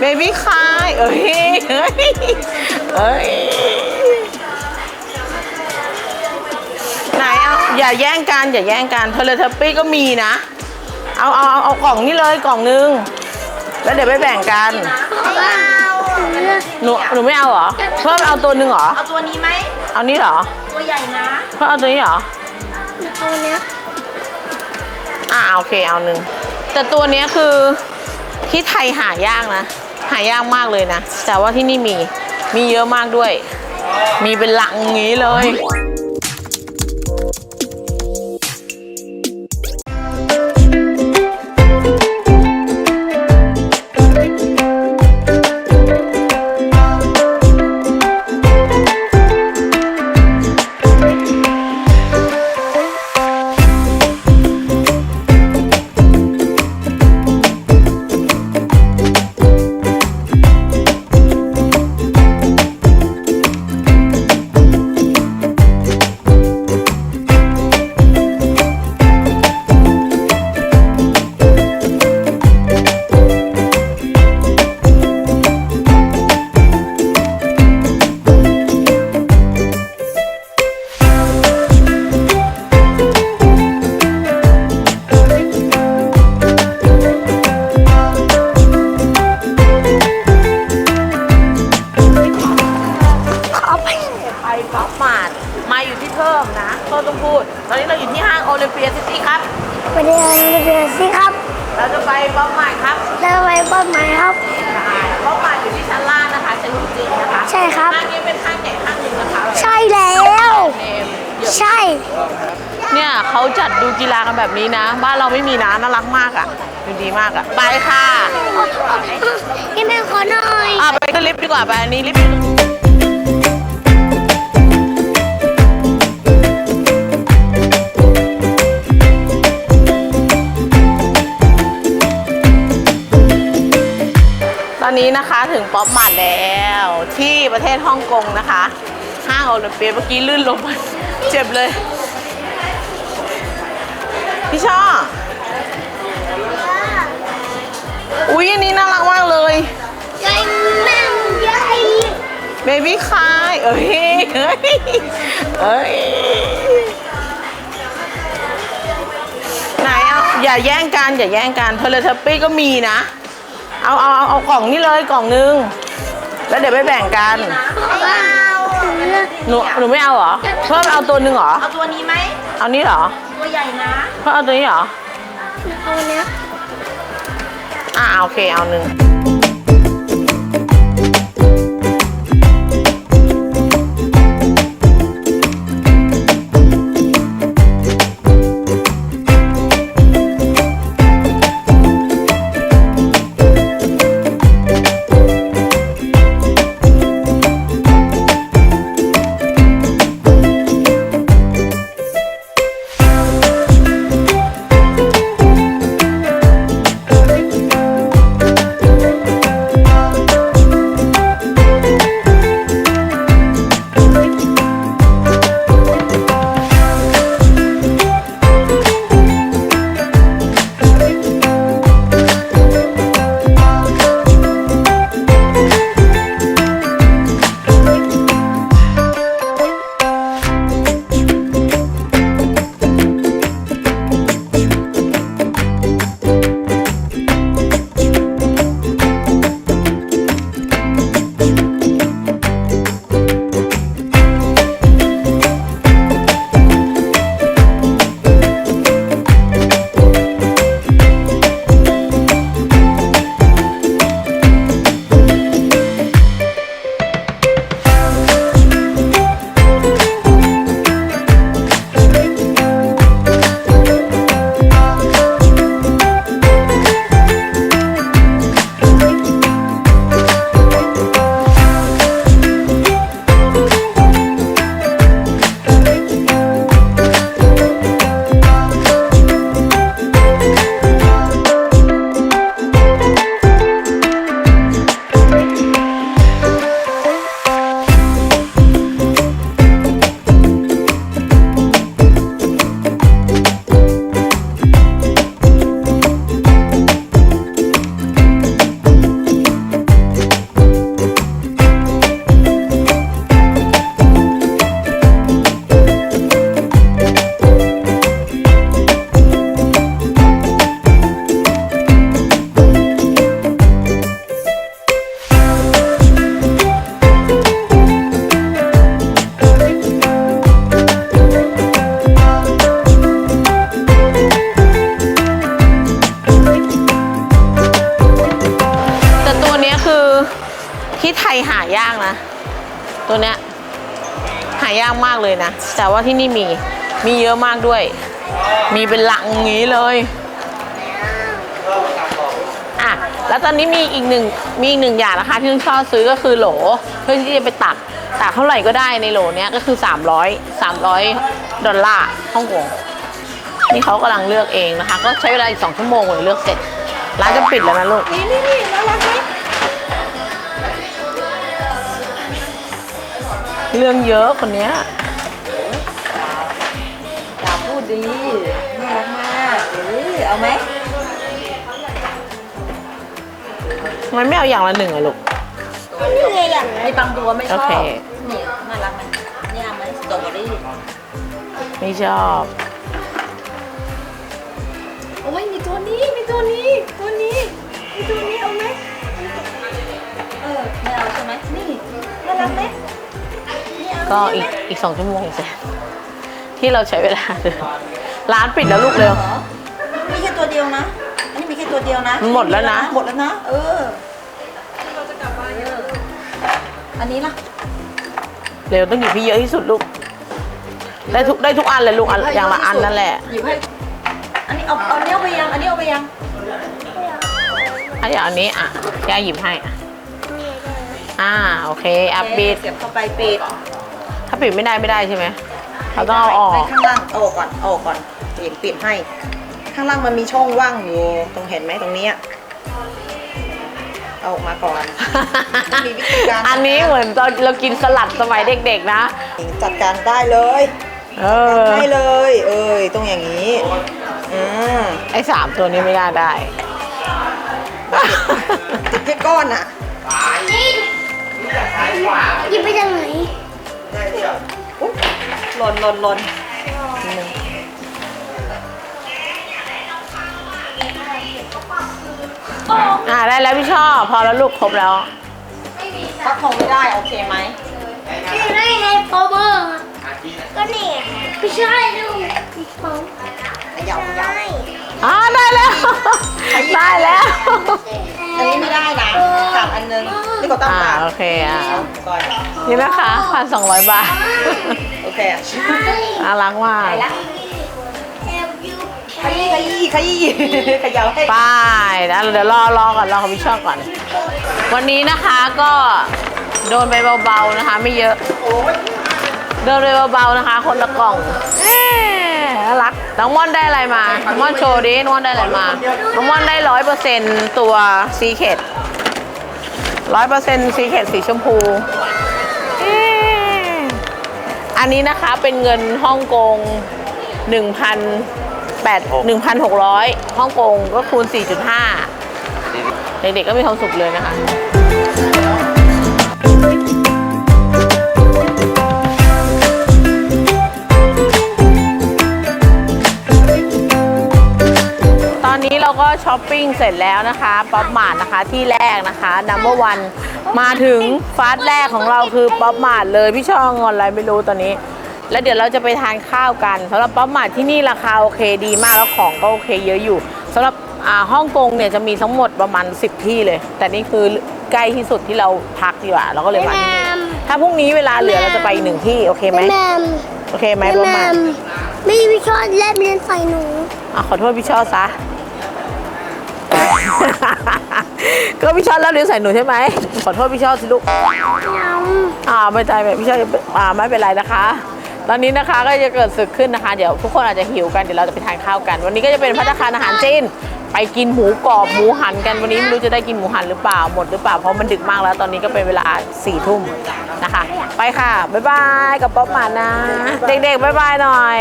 เบบี้คายเอ้ยเอ้ยเอ้ยไหนเอาอย่าแย่งกันอย่าแย่งกันเทเลทัปปี้ก็มีนะ เอาเอาเอาเอากล่องนี้เลยกล่องนึง แล้วเดี๋ยวไปแบ่งกันว้าวหนูหนูไม่เอาเหรอ เพิ่มเอาตัวหนึ่งเหรอ เอาตัวนี้ไหม เอานี้เหรอ ตัวใหญ่นะ เพิ่มเอาตัวนี้เหรอ ตัวเนี้ยอ่าโอเคเอาหนึ่งแต่ตัวเนี้ยคือที่ไทยหายากนะ หายากมากเลยนะ แต่ว่าที่นี่มี มีเยอะมากด้วย มีเป็นหลังงี้เลย ปป๊อปมาร์ทมาอยู่ที่เพิ่มนะเพิ่มต้องพูด ตอนนี้เราอยู่ที่ห้างโอลิมเปียซิตี้ครับไปเดินไปเดินสิครับ เราจะไปป๊อปมาร์ทครับแล้วไปบ้านไหมครับป๊อปมาร์ทอยู่ที่ชั้นล่างนะคะชั้นจริงๆนะคะ ใช่ครับห้างนี้เป็นห้างใหญ่ห้างหนึ่งนะคะใช่แล้วเนมเยอะใช่ เนี่ยเขาจัดดูกีฬากันแบบนี้นะ บ้านเราไม่มีนะน่ารักมากอะดูดีมากอะ ไปค่ะให้แม่ขอหน่อยอะไปขึ้นลิฟต์ดีกว่าไปอันนี้ลิฟต์ อนนี้นะคะถึงป๊อปมาแล้วที่ประเทศฮ่องกงนะคะ ห้างโอลิมเปียเมื่อกี้ลื่นลงมาเจ็บเลย พี่ช่ออุ๊ยอันนี้น่ารักมากเลยใหญ่แม่ใหญ่เบบี้คายเอ้ยเอ้ยเอ้ยไหนเอาอย่าแย่งกันอย่าแย่งกันเทเลทัปปี้ก็มีนะ เอาเอาเอาเอากล่องนี้เลยกล่องนึง แล้วเดี๋ยวไปแบ่งกัน ว้าวหนูหนูไม่เอาเหรอ เพิ่มเอาตัวหนึ่งเหรอ เอาตัวนี้ไหมเอานี้เหรอ ตัวใหญ่นะเพิ่มเอาตัวนี้เหรอ ตัวเนี้ยอ่าโอเคเอาหนึ่ง เลยนะ แต่ว่าที่นี่มี มีเยอะมากด้วย มีเป็นหลังงี้เลยอะแล้วตอนนี้มีอีกหนึ่งมีอีกหนึ่งอย่างนะคะ ที่นุ่นชอบซื้อก็คือโหล เพื่อที่จะไปตักตักเท่าไหร่ก็ได้ในโหลเนี้ยก็คือ 300 300 ดอลลาร์ฮ่องกงนี่เขากำลังเลือกเองนะคะ ก็ใช้เวลาอีกสองชั่วโมงเลยเลือกเสร็จร้านจะปิดแล้วนะลูกนี่นี่นี่น่ารักไหมเรื่องเยอะคนเนี้ย ดดีน่ารักมากเออเอาไหมทำไมันไม่เอาอย่างละหนึ่งอะลูก นี่ไงอย่างไอ้บางตัวไม่ชอบโอเค นี่น่ารักไหมนี่เอาไหมสตรอเบอรี่ไม่ชอบ โอ้ยมีตัวนี้มีตัวนี้ตัวนี้มีตัวนี้เอาไหมเออไม่เอาใช่ไหมนี่น่ารักไหมนี่เอาก็อีกอีกสองชั่วโมงเสร็จ ที่เราใช้เวลาเดินร้านปิดแล้วลูกเร็วเหรอมีแค่ตัวเดียวนะ อันนี้มีแค่ตัวเดียวนะหมดแล้วนะ หมดแล้วนะ เออ อันนี้ล่ะ เร็วต้องหยิบพี่เยอะที่สุดลูก ได้ทุกได้ทุกอันเลยลูกอันอย่างละอันนั่นแหละ หยิบให้ อันนี้เอาเอาอันนี้เอาไปยังอันนี้เอาไปยังถ้าอย่างอันนี้อะย่าหยิบให้อะอ่าโอเคอะปิดเสียบเข้าไปปิด ถ้าปิดไม่ได้ไม่ได้ใช่ไหม เราต้องเอาออก ให้ข้างล่างเอาออกก่อนเอาออกก่อนเดี๋ยวปิดให้ ข้างล่างมันมีช่องว่างอยู่ตรงเห็นไหมตรงเนี้ยเอาออกมาก่อน มีวิธีการ อันนี้เหมือนตอนเรากินสลัดสมัยเด็กๆนะ จัดการได้เลยเออ ได้เลย เอ้ยตรงอย่างนี้อืมไอ้สามตัวนี้ไม่น่าได้ ติดแค่ก้อนอะหยิบไปจากไหน อุ๊ย หล่นหล่นหล่นอ่าได้แล้วพี่ชอบพอแล้วลูกครบแล้วฟักทองไม่ได้โอเคไหมนี่ได้ไงโปรเมอร์ก็นี่ไงไม่ใช่ลูกเขาขยับขยับใช่อ่าได้แล้วได้แล้วอันนี้ไม่ได้นะขาดอันนึงนี่ก็ต้องอ่าการโอเคอะก่อนนี่นะคะพันสองร้อยบาท โอเคน่ารักมากไปละแอลยูขยี้ขยี้ขยี้ขยับให้ไป้ายแล้วเดี๋ยวรอรอก่อนรอของพี่ชอบก่อน วันนี้นะคะก็โดนไปเบาๆนะคะ ไม่เยอะ โดนไปเบาๆนะคะ คนละกล่องเอ๊ะน่ารักน้องม่อนได้อะไรมาน้องม่อนโชว์ดิน้องม่อนได้อะไรมาน้องม่อนได้ร้อยเปอร์เซ็นต์ตัวซีเคดร้อยเปอร์เซ็นต์ซีเคดสีชมพูเอ๊ะ อันนี้นะคะเป็นเงินฮ่องกงหนึ่งพันแปดหนึ่งพันหกร้อยฮ่องกงก็คูณ 4.5 เด็กๆก็มีความสุขเลยนะคะตอนนี้เราก็ช้อปปิ้งเสร็จแล้วนะคะ ป๊อปมาร์ทนะคะที่แรกนะคะนัมเบอร์วัน มาถึงฟาสต์แรกของเราคือป๊อปมาร์ทเลยพี่ช่องงอนอะไรไม่รู้ตอนนี้ แล้วเดี๋ยวเราจะไปทานข้าวกันสำหรับป๊อปมาร์ทที่นี่ราคาโอเคดีมากแล้วของก็โอเคเยอะอยู่สำหรับอ่าฮ่องกงเนี่ยจะมีทั้งหมดประมาณ 10 ที่เลย แต่นี่คือใกล้ที่สุดที่เราพักดีกว่าเราก็เลยมาที่นี่ถ้าพรุ่งนี้เวลาเหลือเราจะไปอีกหนึ่งที่โอเคไหมแมมโอเคไหมป๊อปมาร์ทไม่พี่ชอบแลบเลียนใส่หนูอะขอโทษพี่ชอบซะ ก็พี่ชอบแล้วเรียนใส่หนูใช่ไหมขอโทษพี่ชอบสิลูกอ่าไม่ใจไม่พี่ชอบอ่าไม่เป็นไรนะคะ ตอนนี้นะคะก็จะเกิดศึกขึ้นนะคะ เดี๋ยวทุกคนอาจจะหิวกันเดี๋ยวเราจะไปทานข้าวกัน วันนี้ก็จะเป็นพัตตาคารอาหารจีนไปกินหมูกรอบหมูหันกันวันนี้ไม่รู้จะได้กินหมูหันหรือเปล่าหมดหรือเปล่าเพราะมันดึกมากแล้ว ตอนนี้ก็เป็นเวลาสี่ทุ่มนะคะ ไปค่ะบ๊ายบายกับป๊อปหมานะ เด็กๆบ๊ายบายหน่อย